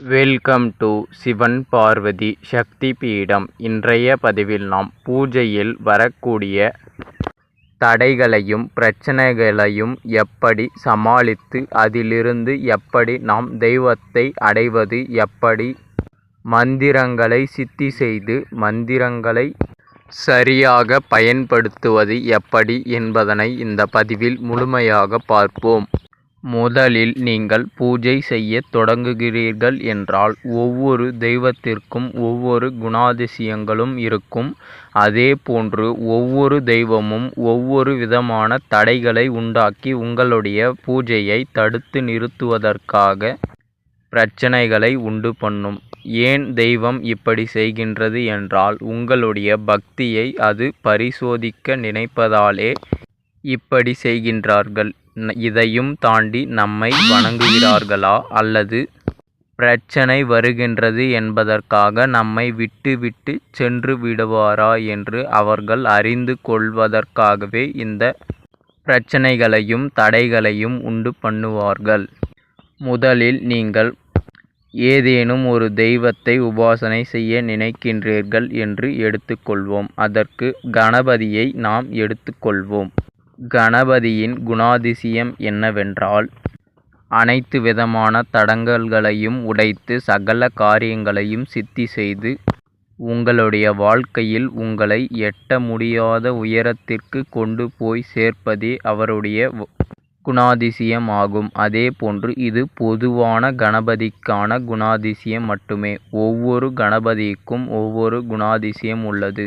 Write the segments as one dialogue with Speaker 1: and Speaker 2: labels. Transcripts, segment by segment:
Speaker 1: Welcome to Sivan Parvathi Shakti Peetham இன்றைய பதிவில் நாம் பூஜையில் வரக்கூடிய தடைகளையும் பிரச்சனைகளையும் எப்படி சமாளித்து அதிலிருந்து எப்படி நாம் தெய்வத்தை அடைவது எப்படி மந்திரங்களை சித்தி செய்து மந்திரங்களை சரியாக பயன்படுத்துவது எப்படி என்பதனை இந்த பதிவில் முழுமையாக பார்ப்போம். முதலில் நீங்கள் பூஜை செய்யத் தொடங்குகிறீர்கள் என்றால் ஒவ்வொரு தெய்வத்திற்கும் ஒவ்வொரு குணாதிசயங்களும் இருக்கும். அதே போன்று ஒவ்வொரு தெய்வமும் ஒவ்வொரு விதமான தடைகளை உண்டாக்கி உங்களுடைய பூஜையை தடுத்து நிறுத்துவதற்காக பிரச்சனைகளை உண்டு பண்ணும். ஏன் தெய்வம் இப்படி செய்கின்றது என்றால் உங்களுடைய பக்தியை அது பரிசோதிக்க நினைப்பதாலே இப்படி செய்கின்றார்கள். இதையும் தாண்டி நம்மை வணங்குகிறார்களா? அல்லது பிரச்சனை வருகின்றது என்பதற்காக நம்மை விட்டு விட்டு சென்று விடுவாரா என்று அவர்கள் அறிந்து கொள்வதற்காகவே இந்த பிரச்சனைகளையும் தடைகளையும் உண்டு பண்ணுவார்கள். முதலில் நீங்கள் ஏதேனும் ஒரு தெய்வத்தை உபாசனை செய்ய நினைக்கின்றீர்கள் என்று எடுத்துக்கொள்வோம். அதற்கு கணபதியை நாம் எடுத்துக்கொள்வோம். கணபதியின் குணாதிசயம் என்னவென்றால் அனைத்து விதமான தடங்கல்களையும் உடைத்து சகல காரியங்களையும் சித்தி செய்து உங்களுடைய வாழ்க்கையில் உங்களை எட்ட முடியாத உயரத்திற்கு கொண்டு போய் சேர்ப்பதே அவருடைய குணாதிசயம் ஆகும் அதே போன்று இது பொதுவான கணபதிக்கான குணாதிசயம் மட்டுமே. ஒவ்வொரு கணபதிக்கும் ஒவ்வொரு குணாதிசயம் உள்ளது.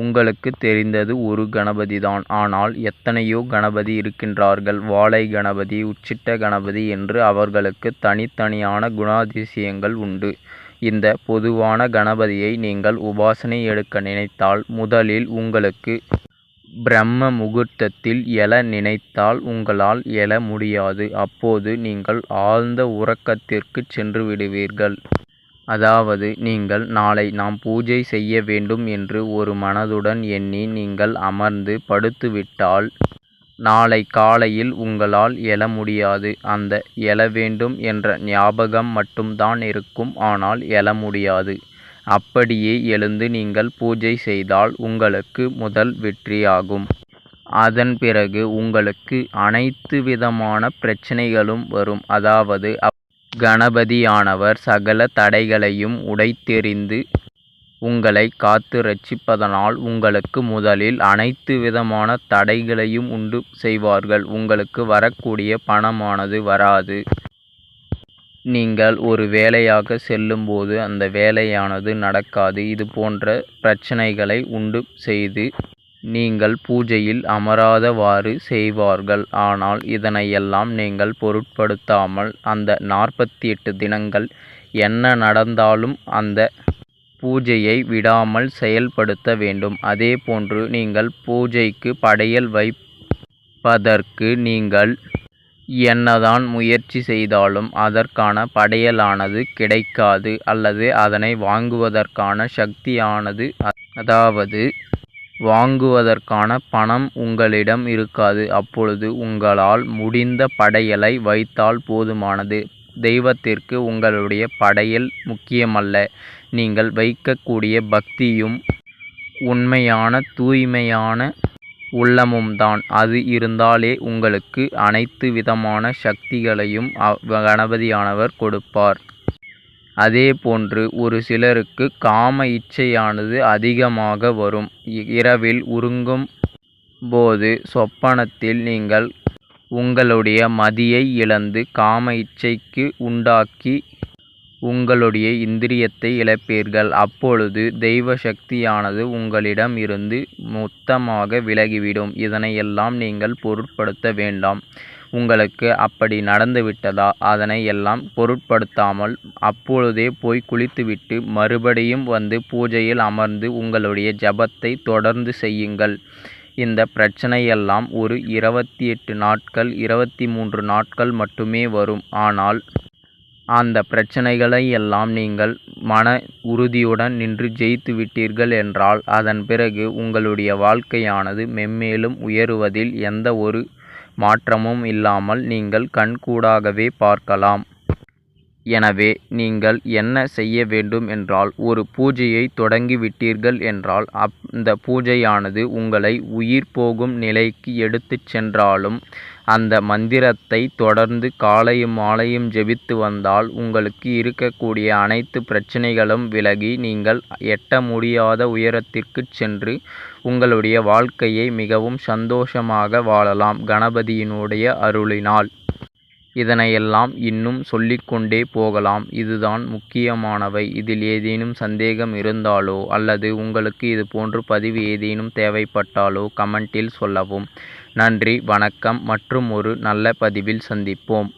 Speaker 1: உங்களுக்கு தெரிந்தது ஒரு கணபதி தான் ஆனால் எத்தனையோ கணபதி இருக்கின்றார்கள். வாழை கணபதி உச்சிட்ட கணபதி என்று அவர்களுக்கு தனித்தனியான குணாதிசயங்கள் உண்டு. இந்த பொதுவான கணபதியை நீங்கள் உபாசனை எடுக்க நினைத்தால் முதலில் உங்களுக்கு பிரம்ம முகூர்த்தத்தில் எழ நினைத்தால் உங்களால் எழ முடியாது. அப்போது நீங்கள் ஆழ்ந்த உறக்கத்திற்கு சென்று விடுவீர்கள். அதாவது நீங்கள் நாளை நாம் பூஜை செய்ய வேண்டும் என்று ஒரு மனதுடன் எண்ணி நீங்கள் அமர்ந்து படுத்துவிட்டால் நாளை காலையில் உங்களால் எழ முடியாது. அந்த எழ வேண்டும் என்ற ஞாபகம் மட்டும்தான் இருக்கும். ஆனால் எழ முடியாது. அப்படியே எழுந்து நீங்கள் பூஜை செய்தால் உங்களுக்கு முதல் வெற்றியாகும். அதன் பிறகு உங்களுக்கு அனைத்து விதமான பிரச்சனைகளும் வரும். அதாவது கணபதியானவர் சகல தடைகளையும் உடைத்தெறிந்து உங்களை காத்து ரட்சிப்பதனால் உங்களுக்கு முதலில் அனைத்து விதமான தடைகளையும் உண்டு செய்வார்கள். உங்களுக்கு வரக்கூடிய பணமானது வராது. நீங்கள் ஒரு வேலையாக செல்லும்போது அந்த வேலையானது நடக்காது. இது போன்ற பிரச்சனைகளை உண்டு செய்து நீங்கள் பூஜையில் அமராதவாறு செய்வார்கள். ஆனால் இதனையெல்லாம் நீங்கள் பொருட்படுத்தாமல் அந்த நாற்பத்தி எட்டு தினங்கள் என்ன நடந்தாலும் அந்த பூஜையை விடாமல் செயல்படுத்த வேண்டும். அதே போன்று நீங்கள் பூஜைக்கு படையல் வைப்பதற்கு நீங்கள் என்னதான் முயற்சி செய்தாலும் அதற்கான படையலானது கிடைக்காது. அல்லது அதனை வாங்குவதற்கான சக்தியானது அதாவது வாங்குவதற்கான பணம் உங்களிடம் இருக்காது. அப்பொழுது உங்களால் முடிந்த படையலை வைத்தால் போதுமானது. தெய்வத்திற்கு உங்களுடைய படையல் முக்கியமல்ல. நீங்கள் வைக்கக்கூடிய பக்தியும் உண்மையான தூய்மையான உள்ளமும் தான் அது இருந்தாலே உங்களுக்கு அனைத்து விதமான சக்திகளையும் கணபதியானவர் கொடுப்பார். அதே போன்று ஒரு சிலருக்கு காம இச்சையானது அதிகமாக வரும். இரவில் உறங்கும் போது சொப்பனத்தில் நீங்கள் உங்களுடைய மதியை இழந்து காம இச்சைக்கு உண்டாக்கி உங்களுடைய இந்திரியத்தை இழப்பீர்கள். அப்பொழுது தெய்வ சக்தியானது உங்களிடம் இருந்து மொத்தமாக விலகிவிடும். இதனையெல்லாம் நீங்கள் பொருட்படுத்த வேண்டாம். உங்களுக்கு அப்படி நடந்துவிட்டதா? அதனை எல்லாம் பொருட்படுத்தாமல் அப்பொழுதே போய் குளித்துவிட்டு மறுபடியும் வந்து பூஜையில் அமர்ந்து உங்களுடைய ஜபத்தை தொடர்ந்து செய்யுங்கள். இந்த பிரச்சனையெல்லாம் ஒரு இருபத்தி எட்டு நாட்கள் இருபத்தி மூன்று நாட்கள் மட்டுமே வரும். ஆனால் அந்த பிரச்சனைகளை எல்லாம் நீங்கள் மன உறுதியுடன் நின்று ஜெயித்து விட்டீர்கள் என்றால் அதன் பிறகு உங்களுடைய வாழ்க்கையானது மென்மேலும் உயருவதில் எந்த ஒரு மாற்றமும் இல்லாமல் நீங்கள் கண்கூடாகவே பார்க்கலாம். எனவே நீங்கள் என்ன செய்ய வேண்டும் என்றால் ஒரு பூஜையை தொடங்கிவிட்டீர்கள் என்றால் அந்த பூஜையானது உங்களை உயிர் போகும் நிலைக்கு எடுத்துச் சென்றாலும் அந்த மந்திரத்தை தொடர்ந்து காலையும் மாலையும் ஜெபித்து வந்தால் உங்களுக்கு இருக்கக்கூடிய அனைத்து பிரச்சனைகளும் விலகி நீங்கள் எட்ட முடியாத உயரத்திற்குச் சென்று உங்களுடைய வாழ்க்கையை மிகவும் சந்தோஷமாக வாழலாம். கணபதியினுடைய அருளினால். இதனையெல்லாம் இன்னும் சொல்லிக்கொண்டே போகலாம். இதுதான் முக்கியமானவை. இதில் ஏதேனும் சந்தேகம் இருந்தாலோ அல்லது உங்களுக்கு இது போன்ற பதிவு ஏதேனும் தேவைப்பட்டாலோ கமெண்டில் சொல்லவும். நன்றி வணக்கம் மற்றும் ஒரு நல்ல பதிவில் சந்திப்போம்.